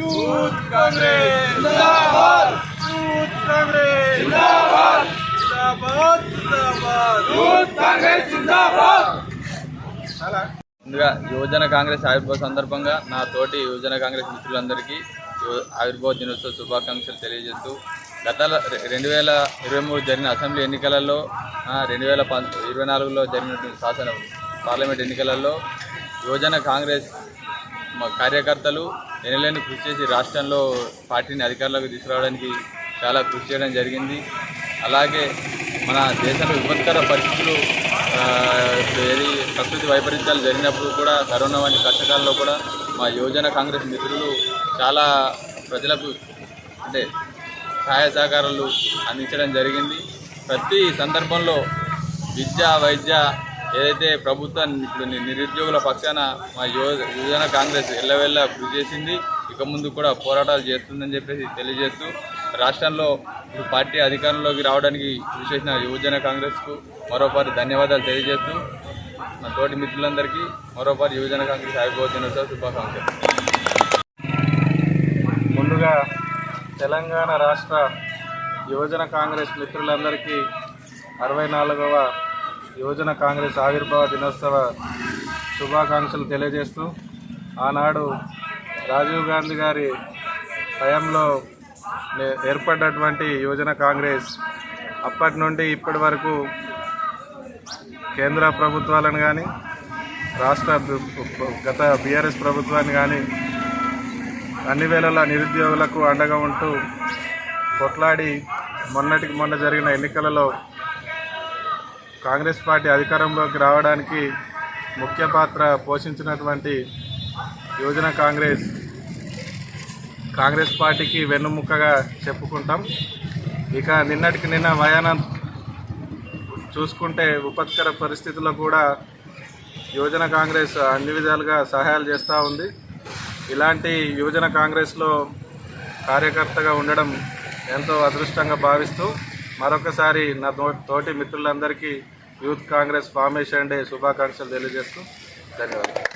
Youth Congress. జిందాబాద్. Youth Congress. జిందాబాద్. జిందాబాద్ జిందాబాద్. యూత్ కాంగ్రెస్ జిందాబాద్. ముందుగా యువజన కాంగ్రెస్ ఆవిర్భావ సందర్భంగా నా తోటి యువజన కాంగ్రెస్ మిత్రులందరికీ ఆవిర్భావ దినోత్సవ శుభాకాంక్షలు తెలియజేస్తూ గత రెండు వేల ఇరవై మూడు జరిగిన అసెంబ్లీ ఎన్నికలలో రెండు వేల పంత ఇరవై నాలుగులో జరిగినటువంటి శాసన పార్లమెంట్ ఎన్నికలలో యువజన కాంగ్రెస్ కార్యకర్తలు ఎనలేని కృషి చేసి రాష్ట్రంలో పార్టీని అధికారంలోకి తీసుకురావడానికి చాలా కృషి చేయడం జరిగింది. అలాగే మన దేశంలో విపత్కర పరిస్థితులు ఏది ప్రకృతి వైపరీత్యాలు జరిగినప్పుడు కూడా కరోనా వంటి కష్టకాలంలో కూడా మా యువజన కాంగ్రెస్ మిత్రులు చాలా ప్రజలకు అంటే సహాయ సహకారాలు అందించడం జరిగింది. ప్రతి సందర్భంలో విద్య వైద్య ఏదైతే ప్రభుత్వం ఇప్పుడు నిరుద్యోగుల పక్షాన మా యువ యువజన కాంగ్రెస్ ఎల్లవెల్ల కృషి చేసింది ఇక ముందు కూడా పోరాటాలు చేస్తుందని చెప్పేసి తెలియజేస్తూ రాష్ట్రంలో ఇప్పుడు పార్టీ అధికారంలోకి రావడానికి కృషి చేసిన యువజన కాంగ్రెస్కు మరోపారి ధన్యవాదాలు తెలియజేస్తూ మా తోటి మిత్రులందరికీ మరోపారి యువజన కాంగ్రెస్ ఆవిర్భావ దినోత్సవ శుభాకాంక్షలు. ముందుగా తెలంగాణ రాష్ట్ర యువజన కాంగ్రెస్ మిత్రులందరికీ అరవై నాలుగవ యువజన కాంగ్రెస్ ఆవిర్భావ దినోత్సవ శుభాకాంక్షలు తెలియజేస్తూ ఆనాడు రాజీవ్ గాంధీ గారి హయాంలో ఏర్పడినటువంటి ఏర్పడ్డటువంటి యువజన కాంగ్రెస్ అప్పటి నుండి ఇప్పటి వరకు కేంద్ర ప్రభుత్వాలను కానీ రాష్ట్ర గత బీఆర్ఎస్ ప్రభుత్వాన్ని కానీ అన్ని వేళలా నిరుద్యోగులకు అండగా ఉంటూ కొట్లాడి మొన్నటికి మొన్న జరిగిన ఎన్నికలలో కాంగ్రెస్ పార్టీ అధికారంలోకి రావడానికి ముఖ్య పాత్ర పోషించినటువంటి యువజన కాంగ్రెస్ కాంగ్రెస్ పార్టీకి వెన్నుముక్కగా చెప్పుకుంటాం. ఇక నిన్నటికి నిన్న మయానం చూసుకుంటే విపత్కర పరిస్థితుల్లో కూడా యువజన కాంగ్రెస్ అన్ని విధాలుగా సహాయాలు చేస్తూ ఉంది. ఇలాంటి యువజన కాంగ్రెస్లో కార్యకర్తగా ఉండడం ఎంతో అదృష్టంగా భావిస్తూ మరొకసారి నా తో తోటి మిత్రులందరికీ యూత్ కాంగ్రెస్ ఫార్మేషన్ డే శుభాకాంక్షలు తెలియజేస్తూ ధన్యవాదాలు.